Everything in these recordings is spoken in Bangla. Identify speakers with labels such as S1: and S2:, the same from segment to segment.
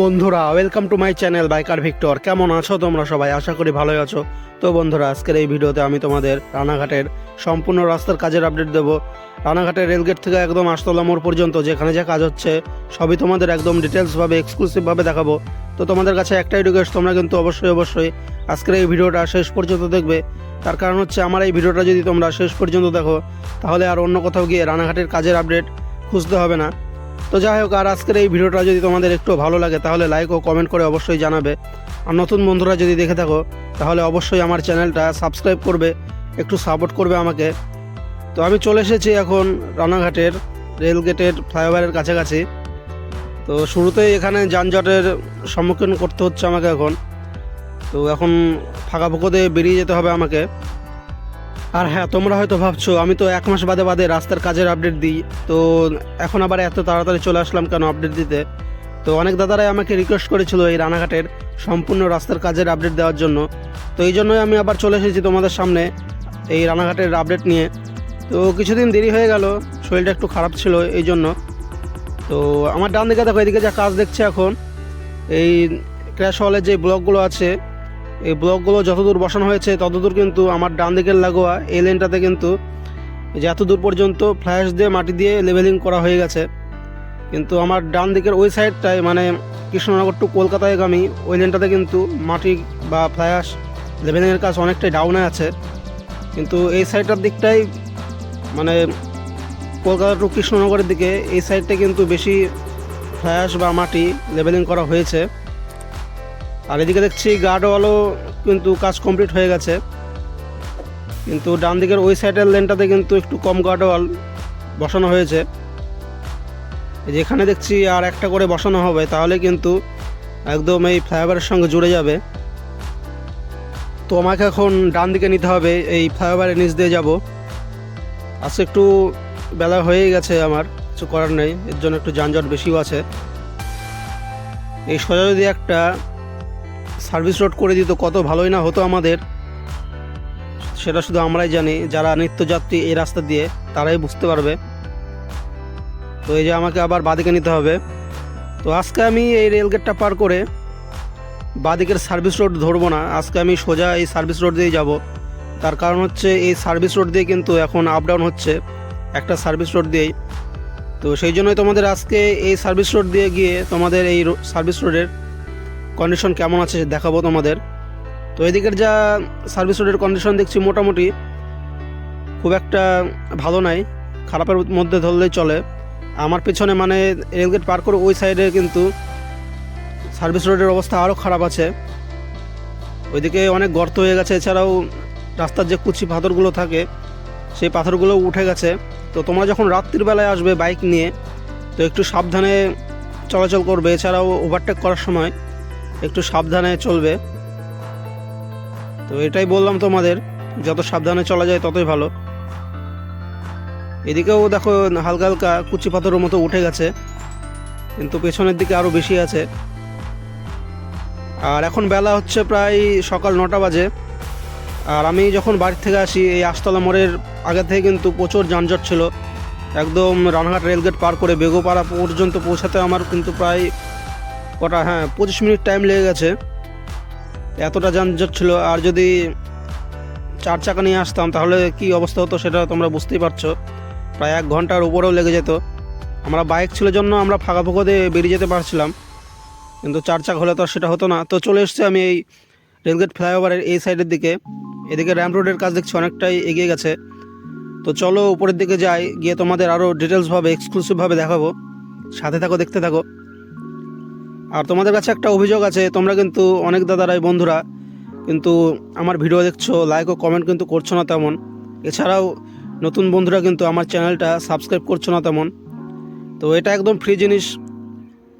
S1: বন্ধুরা welcome to my channel biker Victor কেমন আছো তোমরা সবাই? আশা করি ভালোই আছো। তো বন্ধুরা, আজকের এই ভিডিওতে আমি তোমাদের রানাঘাটের সম্পূর্ণ রাস্তার কাজের আপডেট দেবো। রানাঘাটের রেলগেট থেকে একদম আস্তলা মোড় পর্যন্ত যেখানে যে কাজ হচ্ছে, সবই তোমাদের একদম ডিটেলসভাবে এক্সক্লুসিভভাবে দেখাবো। তো তোমাদের কাছে একটাই রিকোয়েস্ট তোমরা কিন্তু অবশ্যই অবশ্যই আজকের এই ভিডিওটা শেষ পর্যন্ত দেখবে। তার কারণ হচ্ছে, আমার এই ভিডিওটা যদি তোমরা শেষ পর্যন্ত দেখো, তাহলে আর অন্য কোথাও গিয়ে রানাঘাটের কাজের আপডেট খুঁজতে হবে না। তো যাই হোক, আর আজকের এই ভিডিওটা যদি তোমাদের একটু ভালো লাগে, তাহলে লাইক ও কমেন্ট করে অবশ্যই জানাবে। আর নতুন বন্ধুরা যদি দেখে থাকো, তাহলে অবশ্যই আমার চ্যানেলটা সাবস্ক্রাইব করবে, একটু সাপোর্ট করবে আমাকে। তো আমি চলে এসেছি এখন রানাঘাটের রেলগেটের ফ্লাইওভারের কাছাকাছি। তো শুরুতেই এখানে যানজটের সম্মুখীন করতে হচ্ছে আমাকে এখন। তো এখন ফাঁকা ফুকোতে বেরিয়ে যেতে হবে আমাকে। আর হ্যাঁ তোমরা হয়তো ভাবছ, আমি তো এক মাস বাদে বাদে রাস্তার কাজের আপডেট দিই। তো এখন আবার এত তাড়াতাড়ি চলে আসলাম কেন আপডেট দিতে? তো অনেক দাদারাই আমাকে রিকোয়েস্ট করেছিল এই রানাঘাটের সম্পূর্ণ রাস্তার কাজের আপডেট দেওয়ার জন্য। তো এই জন্যই আমি আবার চলে এসেছি তোমাদের সামনে এই রানাঘাটের আপডেট নিয়ে। তো কিছুদিন দেরি হয়ে গেল, শরীরটা একটু খারাপ ছিল এই জন্য। তো আমার ডান দিকে দেখো, এদিকে যা কাজ দেখছে এখন, এই ক্র্যাশ হলের যে ব্লকগুলো আছে এই ব্লকগুলো যতদূর বসানো হয়েছে, ততদূর কিন্তু আমার ডান দিকের লাগোয়া এই লেনটাতে কিন্তু যে দূর পর্যন্ত ফ্ল্যাশ দিয়ে মাটি দিয়ে লেভেলিং করা হয়ে গেছে। কিন্তু আমার ডান দিকের ওই সাইডটায় মানে কৃষ্ণনগর টু কলকাতায় গামী ওই লেনটাতে কিন্তু মাটি বা ফ্ল্যাশ লেভেলিংয়ের কাজ অনেকটাই ডাউনে আছে। কিন্তু এই সাইডটার দিকটাই মানে কলকাতা টু কৃষ্ণনগরের দিকে এই সাইডটা কিন্তু বেশি ফ্ল্যাশ বা মাটি লেভেলিং করা হয়েছে। আর এদিকে দেখছি গার্ডওয়ালও কিন্তু কাজ কমপ্লিট হয়ে গেছে। কিন্তু ডান দিকের ওই সাইডের লেনটাতে কিন্তু একটু কম গার্ডওয়াল বসানো হয়েছে। যেখানে দেখছি আর একটা করে বসানো হবে, তাহলে কিন্তু একদম এই ফ্লাইওভারের সঙ্গে জুড়ে যাবে। তো আমাকে এখন ডান দিকে নিতে হবে, এই ফ্লাইওভারের নিচ দিয়ে যাব। আজকে একটু বেলা হয়েই গেছে আমার, কিছু করার নেই, এর জন্য একটু যানজট বেশিও আছে। এই সোজা যদি একটা সার্ভিস রোড করে দিত, কত ভালোই না হতো আমাদের। সেটা শুধু আমরাই জানি, যারা নিত্যযাত্রী এই রাস্তা দিয়ে, তারাই বুঝতে পারবে। তো এই যে আমাকে আবার বাদিকে নিতে হবে। তো আজকে আমি এই রেলগেটটা পার করে বাদিকের সার্ভিস রোড ধরবো না। আজকে আমি সোজা এই সার্ভিস রোড দিয়েই যাব। তার কারণ হচ্ছে এই সার্ভিস রোড দিয়ে কিন্তু এখন আপ ডাউন হচ্ছে, একটা সার্ভিস রোড দিয়েই। তো সেই জন্যই তোমাদের আজকে এই সার্ভিস রোড দিয়ে গিয়ে তোমাদের এই সার্ভিস রোডের কন্ডিশন কেমন আছে দেখাবো তোমাদের। তো এদিকের যা সার্ভিস রোডের কন্ডিশন দেখছি মোটামুটি খুব একটা ভালো নাই, খারাপের মধ্যে ধরলেই চলে। আমার পেছনে মানে রেলগেট পার করে ওই সাইডে কিন্তু সার্ভিস রোডের অবস্থা আরও খারাপ আছে। ওইদিকে অনেক গর্ত হয়ে গেছে, এছাড়াও রাস্তার যে কুচি পাথরগুলো থাকে, সেই পাথরগুলো উঠে গেছে। তো তোমরা যখন রাত্রির বেলায় আসবে বাইক নিয়ে, তো একটু সাবধানে চলাচল করবে, এছাড়াও ওভারটেক করার সময়। একটু সাবধানে চলবে। তো এটাই বললাম তোমাদের, যত সাবধানে চলা যায় ততই ভালো। এদিকেও দেখো হালকা হালকা কুচি পাথরের মতো উঠে গেছে, কিন্তু পেছনের দিকে আরও বেশি আছে। আর এখন বেলা হচ্ছে প্রায় সকাল নটা বাজে। আর আমি যখন বাড়ি থেকে আসি, এই আস্তলা মোড়ের আগে থেকে কিন্তু প্রচুর যানজট ছিল। একদম রানাঘাট রেলগেট পার করে বেগোপাড়া পর্যন্ত পৌঁছাতে আমার কিন্তু প্রায় কটা হ্যাঁ পঁচিশ মিনিট টাইম লেগে গেছে। এতটা যানজট ছিল, আর যদি চার চাকা নিয়ে আসতাম, তাহলে কি অবস্থা হতো সেটা তোমরা বুঝতেই পারছ। প্রায় এক ঘণ্টার উপরেও লেগে যেত। আমরা বাইক ছিল জন্য আমরা ফাঁকা ফুঁকো দিয়ে বেরিয়ে যেতে পারছিলাম। কিন্তু চার চাক হলে তো আর সেটা হতো না। তো চলে এসছে আমি এই রেলগেট ফ্লাইওভারের এই সাইডের দিকে। এদিকে র্যাম্প রোডের কাজ দেখছি, অনেকটাই এগিয়ে গেছে। তো চলো উপরের দিকে যাই, গিয়ে তোমাদের আরও ডিটেলসভাবে এক্সক্লুসিভভাবে দেখাবো। সাথে থাকো, দেখতে থাকো। আর তোমাদের কাছে একটা অভিযোগ আছে, তোমরা কিন্তু অনেক দাদারাই বন্ধুরা, কিন্তু আমার ভিডিও দেখছ লাইক ও কমেন্ট কিন্তু করছ না তেমন। এছাড়াও নতুন বন্ধুরা কিন্তু আমার চ্যানেলটা সাবস্ক্রাইব করছ না তেমন। তো এটা একদম ফ্রি জিনিস,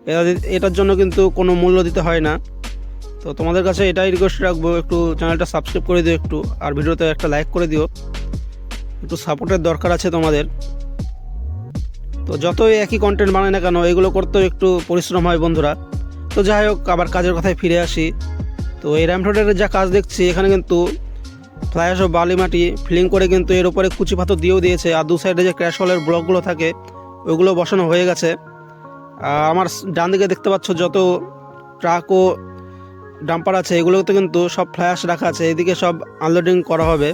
S1: এটা- এটার জন্য কিন্তু কোনো মূল্য দিতে হয় না। তো তোমাদের কাছে এটাই রিকোয়েস্ট রাখব, একটু চ্যানেলটা সাবস্ক্রাইব করে দিও একটু, আর ভিডিওতে একটা লাইক করে দিও। একটু সাপোর্টের দরকার আছে তোমাদের। তো যতই একই কন্টেন্ট বানায় না কেন, এগুলো করতেও একটু পরিশ্রম হয় বন্ধুরা। তো যাই হোক, আবার কাজের কথায় ফিরে আসি। তো এই র্যাম্প রোডের যা কাজ দেখছি, এখানে কিন্তু ফ্লাইস ও বালি মাটি ফিলিং করে কিন্তু এর উপরে কুচি পাথর দিয়েও দিয়েছে। আর দু সাইডে যে ক্র্যাশ হলের ব্লকগুলো থাকে, ওইগুলো বসানো হয়ে গেছে। আমার ডান দিকে দেখতে পাচ্ছ যত ট্রাক ও ডাম্পার আছে, এগুলোতে কিন্তু সব ফ্ল্যাশ রাখা আছে। এদিকে সব আনলোডিং করা হবে।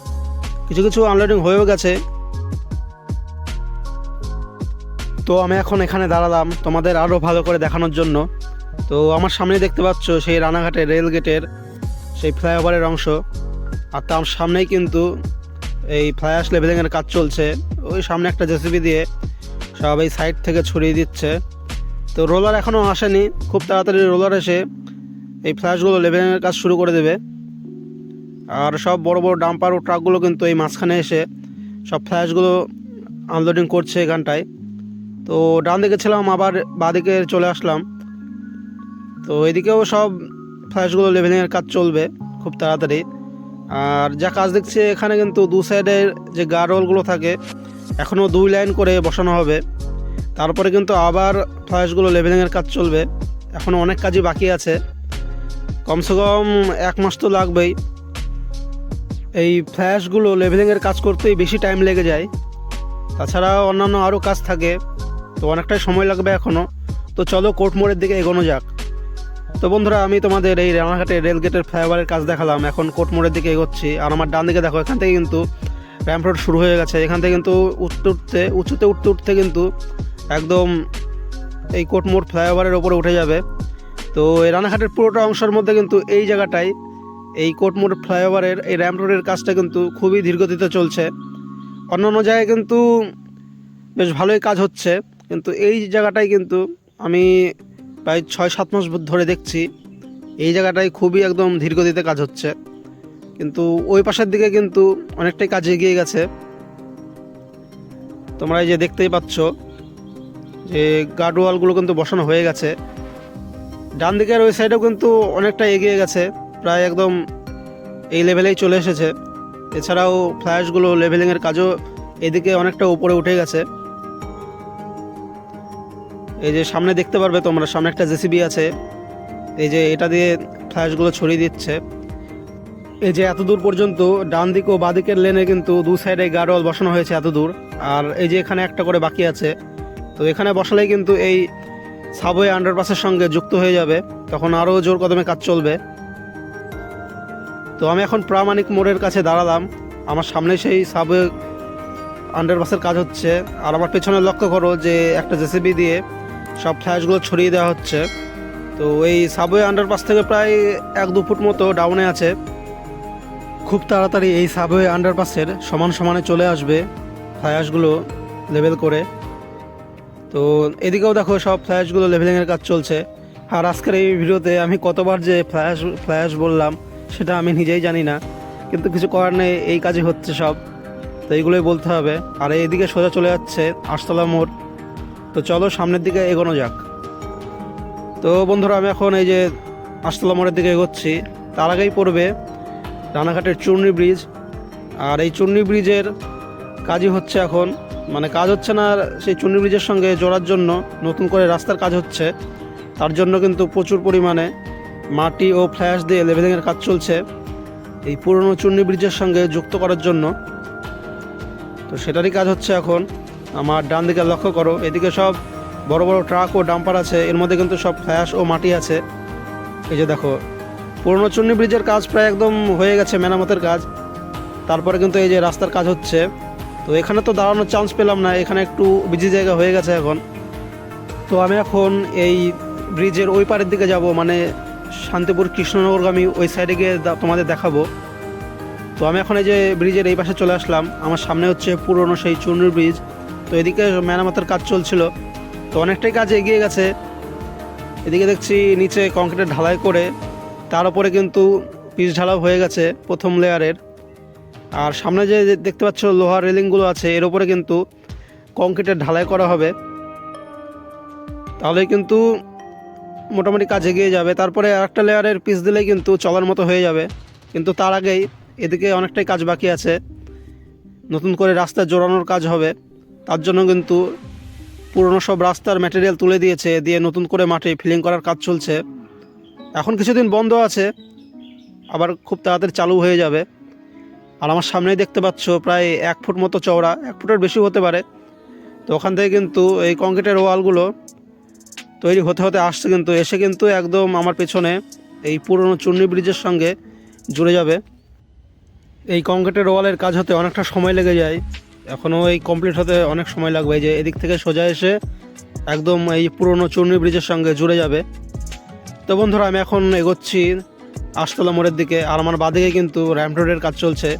S1: কিছু কিছু আনলোডিং হয়েও গেছে। তো আমি এখন এখানে দাঁড়ালাম তোমাদের আরও ভালো করে দেখানোর জন্য। তো আমার সামনে দেখতে পাচ্ছ সেই রানাঘাটের রেল গেটের সেই ফ্লাইওভারের অংশ। আর তার সামনেই কিন্তু এই ফ্লাইঅ্যাশ লেভেলিংয়ের কাজ চলছে। ওই সামনে একটা জেসিবি দিয়ে সব এই সাইড থেকে ছড়িয়ে দিচ্ছে। তো রোলার এখনও আসেনি। খুব তাড়াতাড়ি রোলার এসে এই ফ্ল্যাশগুলো লেভেলিংয়ের কাজ শুরু করে দেবে। আর সব বড় বড় ডাম্পার ও ট্রাকগুলো কিন্তু এই মাঝখানে এসে সব ফ্ল্যাশগুলো আনলোডিং করছে এখানটায়। তো ডান দিকে ছিলাম, আবার বাঁদিকে চলে আসলাম। তো এদিকেও সব ফ্ল্যাশগুলো লেভেলিংয়ের কাজ চলবে খুব তাড়াতাড়ি। আর যা কাজ দেখছি এখানে কিন্তু দু সাইডের যে গার্ডওয়ালগুলো থাকে এখনও দুই লাইন করে বসানো হবে। তারপরে কিন্তু আবার ফ্ল্যাশগুলো লেভেলিংয়ের কাজ চলবে। এখনও অনেক কাজই বাকি আছে। কমসে কম এক মাস তো লাগবেই। এই ফ্ল্যাশগুলো লেভেলিংয়ের কাজ করতেই বেশি টাইম লেগে যায়। তাছাড়া অন্যান্য আরও কাজ থাকে, তো অনেকটাই সময় লাগবে এখনও তো চলো কোর্ট মোড়ের দিকে এগোনো যাক। তো বন্ধুরা, আমি তোমাদের এই রানাঘাটে রেলগেটের ফ্লাইওভারের কাজ দেখালাম। এখন কোর্ট মোড়ের দিকে এগোচ্ছি। আর আমার ডান দিকে দেখো, এখান থেকে কিন্তু র্যাম্প রোড শুরু হয়ে গেছে। এখান থেকে কিন্তু উঠতে উঠতে, উঁচুতে উঠতে উঠতে কিন্তু একদম এই কোর্ট মোড় ফ্লাইওভারের ওপরে উঠে যাবে। তো এই রানাঘাটের পুরোটা অংশের মধ্যে কিন্তু এই জায়গাটায় এই কোটমোড় ফ্লাইওভারের এই র্যাম্প রোডের কাজটা কিন্তু খুবই ধীরগতিতে চলছে। অন্যান্য জায়গায় কিন্তু বেশ ভালোই কাজ হচ্ছে। কিন্তু এই জায়গাটায় কিন্তু আমি প্রায় ছয়, সাত মাস ধরে দেখছি। এই জায়গাটায় খুবই একদম ধীরগতিতে কাজ হচ্ছে। কিন্তু ওই পাশের দিকে কিন্তু অনেকটাই কাজ এগিয়ে গেছে। তোমরা এই যে দেখতেই পাচ্ছ যে গার্ডওয়ালগুলো কিন্তু বসানো হয়ে গেছে। ডান দিকের ওই সাইডেও কিন্তু অনেকটা এগিয়ে গেছে। প্রায় একদম এই লেভেলেই চলে এসেছে। এছাড়াও ফ্ল্যাশগুলো লেভেলিংয়ের কাজও এদিকে অনেকটা উপরে উঠে গেছে। এই যে সামনে দেখতে পারবে তোমরা, সামনে একটা জেসিবি আছে। এই যে এটা দিয়ে ফ্ল্যাশগুলো ছড়িয়ে দিচ্ছে। এই যে এত দূর পর্যন্ত ডান দিক ও বাদিকের লেনে কিন্তু দু সাইডে গার্ডওয়াল বসানো হয়েছে এত দূর আর এই যে এখানে একটা করে বাকি আছে। তো এখানে বসালেই কিন্তু এই সাবওয়ে আন্ডারপাসের সঙ্গে যুক্ত হয়ে যাবে। তখন আরও জোর কদমে কাজ চলবে। তো আমি এখন প্রামাণিক মোড়ের কাছে দাঁড়ালাম। আমার সামনে সেই সাবওয়ে আন্ডারপাসের কাজ হচ্ছে। আর আমার পেছনে লক্ষ্য করো যে একটা জেসিবি দিয়ে সব ফ্ল্যাশগুলো ছড়িয়ে দেওয়া হচ্ছে। তো এই সাবওয়ে আন্ডারপাস থেকে প্রায় এক দু ফুট মতো ডাউনে আছে। খুব তাড়াতাড়ি এই সাবওয়ে আন্ডারপাসের সমান সমানে চলে আসবে ফ্ল্যাশগুলো লেভেল করে। তো এদিকেও দেখো সব ফ্ল্যাশগুলো লেভেলিংয়ের কাজ চলছে। আর আজকের এই ভিডিওতে আমি কতবার যে ফ্ল্যাশ ফ্ল্যাশ বললাম, সেটা আমি নিজেই জানি না। কিন্তু কিছু করার নেই, এই কাজই হচ্ছে সব। তো এইগুলোই বলতে হবে। আর এইদিকে সোজা চলে যাচ্ছে আটতলা মোড়। তো চলো সামনের দিকে এগোনো যাক। তো বন্ধুরা, আমি এখন এই যে আটতলা মোড়ের দিকে এগোচ্ছি। তার আগেই পড়বে রানাঘাটের চূর্ণি ব্রিজ। আর এই চূর্ণি ব্রিজের কাজই হচ্ছে এখন মানে কাজ হচ্ছে না সেই চুন্নি ব্রিজের সঙ্গে জোড়ার জন্য নতুন করে রাস্তার কাজ হচ্ছে। তার জন্য কিন্তু প্রচুর পরিমাণে মাটি ও ফ্ল্যাশ দিয়ে লেভেলিংয়ের কাজ চলছে এই পুরনো চুন্নি ব্রিজের সঙ্গে যুক্ত করার জন্য। তো সেটারই কাজ হচ্ছে এখন। আমার ডান দিকে লক্ষ্য করো, এদিকে সব বড় বড় ট্রাক ও ডাম্পার আছে, এর মধ্যে কিন্তু সব ফ্ল্যাশ ও মাটি আছে। এই যে দেখো, পুরনো চুন্নি ব্রিজের কাজ প্রায় একদম হয়ে গেছে, মেরামতের কাজ। তারপরে কিন্তু এই যে রাস্তার কাজ হচ্ছে, তো এখানে তো দাঁড়ানোর চান্স পেলাম না, এখানে একটু বিজি জায়গা হয়ে গেছে এখন। তো আমি এখন এই ব্রিজের ওই পারের দিকে যাব মানে শান্তিপুর কৃষ্ণনগরগামী ওই সাইডে গিয়ে তোমাদের দেখাবো। তো আমি এখন এই যে ব্রিজের এই পাশে চলে আসলাম, আমার সামনে হচ্ছে পুরনো সেই চুনুর ব্রিজ। তো এদিকে মেরামতের কাজ চলছিল। তো অনেকটাই কাজ এগিয়ে গেছে। এদিকে দেখছি নিচে কংক্রিটের ঢালাই করে, তার উপরে কিন্তু পিচ ঢালাও হয়ে গেছে প্রথম লেয়ারের। আর সামনে যে দেখতে পাচ্ছ লোহার রেলিংগুলো আছে, এর উপরে কিন্তু কংক্রিটের ঢালাই করা হবে। তাহলে কিন্তু মোটামুটি কাজ এগিয়ে যাবে। তারপরে আরেকটা লেয়ারের পিস দিলেই কিন্তু চলার মতো হয়ে যাবে। কিন্তু তার আগেই এদিকে অনেকটাই কাজ বাকি আছে। নতুন করে রাস্তা জোড়ানোর কাজ হবে। তার জন্য কিন্তু পুরনো সব রাস্তার ম্যাটেরিয়াল তুলে দিয়েছে, দিয়ে নতুন করে মাটি ফিলিং করার কাজ চলছে। এখন কিছুদিন বন্ধ আছে, আবার খুব তাড়াতাড়ি চালু হয়ে যাবে। আর আমার সামনেই দেখতে পাচ্ছ প্রায় এক ফুট মতো চওড়া, এক ফুটের বেশি হতে পারে। তো ওখান থেকে কিন্তু এই কংক্রিটের ওয়ালগুলো তৈরি হতে হতে আসছে কিন্তু, এসে কিন্তু একদম আমার পেছনে এই পুরনো চুন্নি ব্রিজের সঙ্গে জুড়ে যাবে। এই কংক্রিটের ওয়ালের কাজ হতে অনেকটা সময় লেগে যায়। এখনও এই কমপ্লিট হতে অনেক সময় লাগবে। এই যে এদিক থেকে সোজা এসে একদম এই পুরনো চূর্ণি ব্রিজের সঙ্গে জুড়ে যাবে। তো বন্ধুরা, আমি এখন এগোচ্ছি আশতলা মোড়ের দিকে। আর আমার বাদিকে কিন্তু র্যাম্প রোডের কাজ চলছে।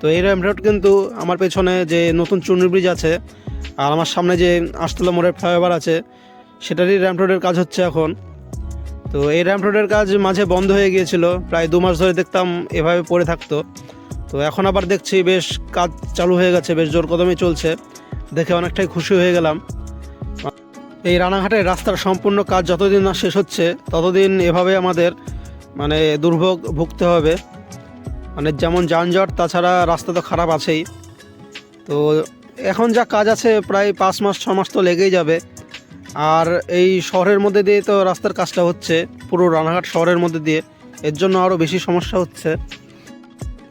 S1: তো এই র্যাম্প রোড কিন্তু আমার পেছনে যে নতুন চূর্ণি ব্রিজ আছে, আর আমার সামনে যে আশতলা মোড়ের ফ্লাইওভার আছে, সেটারই র্যাম্প রোডের কাজ হচ্ছে এখন। তো এই র্যাম্প রোডের কাজ মাঝে বন্ধ হয়ে গিয়েছিল। প্রায় দু মাস ধরে দেখতাম এভাবে পড়ে থাকতো। তো এখন আবার দেখছি বেশ কাজ চালু হয়ে গেছে, বেশ জোর কদমে চলছে। দেখে অনেকটাই খুশি হয়ে গেলাম। এই রানাঘাটের রাস্তার সম্পূর্ণ কাজ যতদিন না শেষ হচ্ছে, ততদিন এভাবে আমাদের মানে দুর্ভোগ ভুগতে হবে। মানে যেমন যানজট, তাছাড়া রাস্তা তো খারাপ আছেই। তো এখন যা কাজ আছে, প্রায় পাঁচ মাস, ছ মাস তো লেগেই যাবে। আর এই শহরের মধ্যে দিয়ে তো রাস্তার কাজটা হচ্ছে, পুরো রানাঘাট শহরের মধ্যে দিয়ে। এর জন্য আরও বেশি সমস্যা হচ্ছে।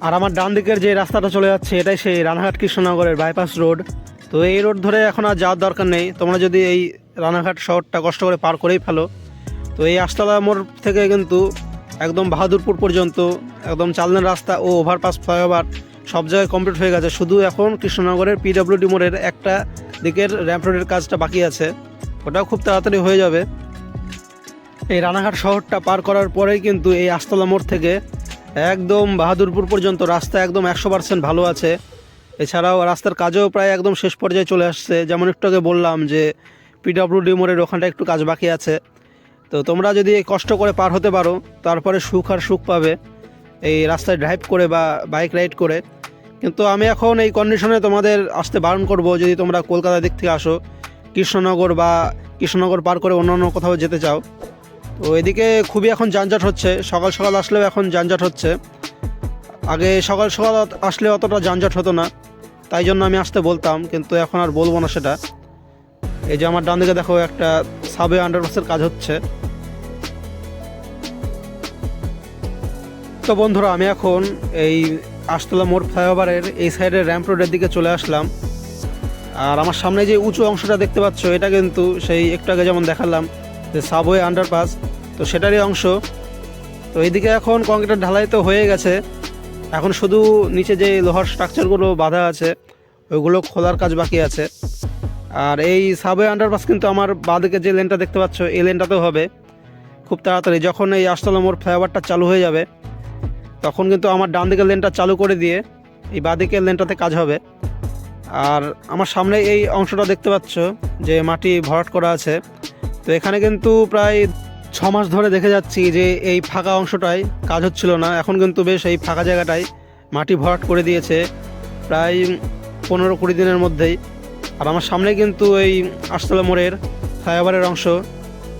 S1: আর আমার ডান দিকের যে রাস্তাটা চলে যাচ্ছে, এটাই সেই রানাঘাট কৃষ্ণনগরের বাইপাস রোড তো এই রোড ধরে এখন আর যাওয়ার দরকার নেই। তোমরা যদি এই রানাঘাট শহরটা কষ্ট করে পার করেই ফেলো। তো এই আস্তালা মোড় থেকে কিন্তু একদম বাহাদুরপুর পর্যন্ত, একদম চালনের রাস্তা ও ওভারপাস ফ্লাইওভার সব জায়গায় কমপ্লিট হয়ে গেছে। শুধু এখন কৃষ্ণনগরের পিডব্লিউডি মোড়ের একটা দিকের র্যাম্প রোডের কাজটা বাকি আছে। ওটাও খুব তাড়াতাড়ি হয়ে যাবে। এই রানাঘাট শহরটা পার করার পরেই কিন্তু এই আস্তলা মোড় থেকে একদম বাহাদুরপুর পর্যন্ত, রাস্তা একদম একশো পার্সেন্ট ভালো আছে। এছাড়াও রাস্তার কাজও প্রায় একদম শেষ পর্যায়ে চলে আসছে। যেমন একটু আগে বললাম যে পিডব্লিউডি মোড়ের ওখানটা একটু কাজ বাকি আছে। তো তোমরা যদি কষ্ট করে পার হতে পারো, তারপরে সুখ আর সুখ পাবে এই রাস্তায় ড্রাইভ করে বা বাইক রাইড করে। কিন্তু আমি এখন এই কন্ডিশনে তোমাদের আসতে বারণ করব, যদি তোমরা কলকাতা দিক থেকে আসো, কৃষ্ণনগর বা কৃষ্ণনগর পার করে অন্যান্য কোথাও যেতে চাও। তো এদিকে খুবই এখন যানজট হচ্ছে। সকাল সকাল আসলেও এখন যানজট হচ্ছে। আগে সকাল সকাল আসলে অতটা যানজট হতো না। তাই জন্য আমি আসতে বলতাম, কিন্তু এখন আর বলব না সেটা। এই যে আমার ডান দিকে দেখো একটা সাবে আন্ডারপাসের কাজ হচ্ছে। তো বন্ধুরা, আমি এখন এই আশতলা মোড় ফ্লাইওভারের এই সাইডের র্যাম্প রোডের দিকে চলে আসলাম। আর আমার সামনে যে উঁচু অংশটা দেখতে পাচ্ছ, এটা কিন্তু সেই একটু আগে যেমন দেখালাম যে সাবওয়ে আন্ডারপাস, তো সেটারই অংশ। তো এইদিকে এখন কংক্রিটের ঢালাই তো হয়ে গেছে। এখন শুধু নিচে যে লোহার স্ট্রাকচারগুলো বাঁধা আছে, ওইগুলো খোলার কাজ বাকি আছে। আর এই সাবওয়ে আন্ডারপাস কিন্তু আমার বাঁদিকে যে লেনটা দেখতে পাচ্ছ, এই লেনটাতেও হবে। খুব তাড়াতাড়ি, যখন এই আস্তলা মোড় ফ্লাইওভারটা চালু হয়ে যাবে, তখন কিন্তু আমার ডান দিকের লেনটা চালু করে দিয়ে এই বাঁদিকের লেনটাতে কাজ হবে। আর আমার সামনে এই অংশটা দেখতে পাচ্ছ, যে মাটি ভরাট করা আছে। তো এখানে কিন্তু প্রায় ছ মাস ধরে দেখে যাচ্ছি যে এই ফাঁকা অংশটায় কাজ হচ্ছিল না। এখন কিন্তু বেশ এই ফাঁকা জায়গাটায় মাটি ভরাট করে দিয়েছে প্রায় পনেরো কুড়ি দিনের মধ্যেই। আর আমার সামনে কিন্তু এই আশতলা মোড়ের ফ্লাইওভারের অংশ।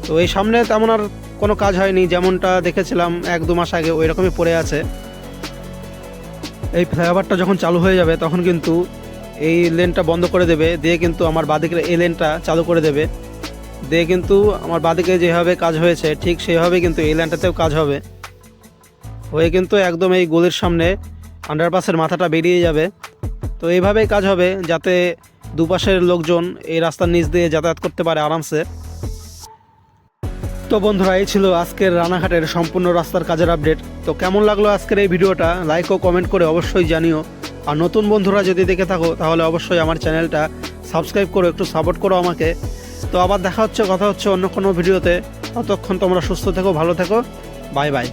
S1: তো এই সামনে তেমন আর কোনো কাজ হয়নি, যেমনটা দেখেছিলাম এক দু মাস আগে ওই রকমই পড়ে আছে। এই ফ্লাইওভারটা যখন চালু হয়ে যাবে, তখন কিন্তু এই লেনটা বন্ধ করে দেবে, দিয়ে কিন্তু আমার বাদিকের এই লেনটা চালু করে দেবে। দিয়ে কিন্তু আমার বাদিকে যেভাবে কাজ হয়েছে, ঠিক সেভাবে কিন্তু এই লেনটাতেও কাজ হবে। হয়ে কিন্তু একদম এই গোলের সামনে আন্ডারপাসের মাথাটা বেরিয়ে যাবে। তো এইভাবেই কাজ হবে যাতে দুপাশের লোকজন এই রাস্তার নিচ দিয়ে যাতায়াত করতে পারে আরামসে। তো বন্ধুরা, এই ছিল আজকের রানাঘাটের সম্পূর্ণ রাস্তার কাজের আপডেট তো কেমন লাগল আজকের এই ভিডিওটা? লাইক ও কমেন্ট করে অবশ্যই জানিও। আর নতুন বন্ধুরা যদি দেখে থাকো, তাহলে অবশ্যই আমার চ্যানেলটা সাবস্ক্রাইব করো, একটু সাপোর্ট করো আমাকে। তো আবার দেখা হচ্ছে, কথা হচ্ছে অন্য কোনো ভিডিওতে। ততক্ষণ তোমরা সুস্থ থেকো, ভালো থেকো। Bye bye.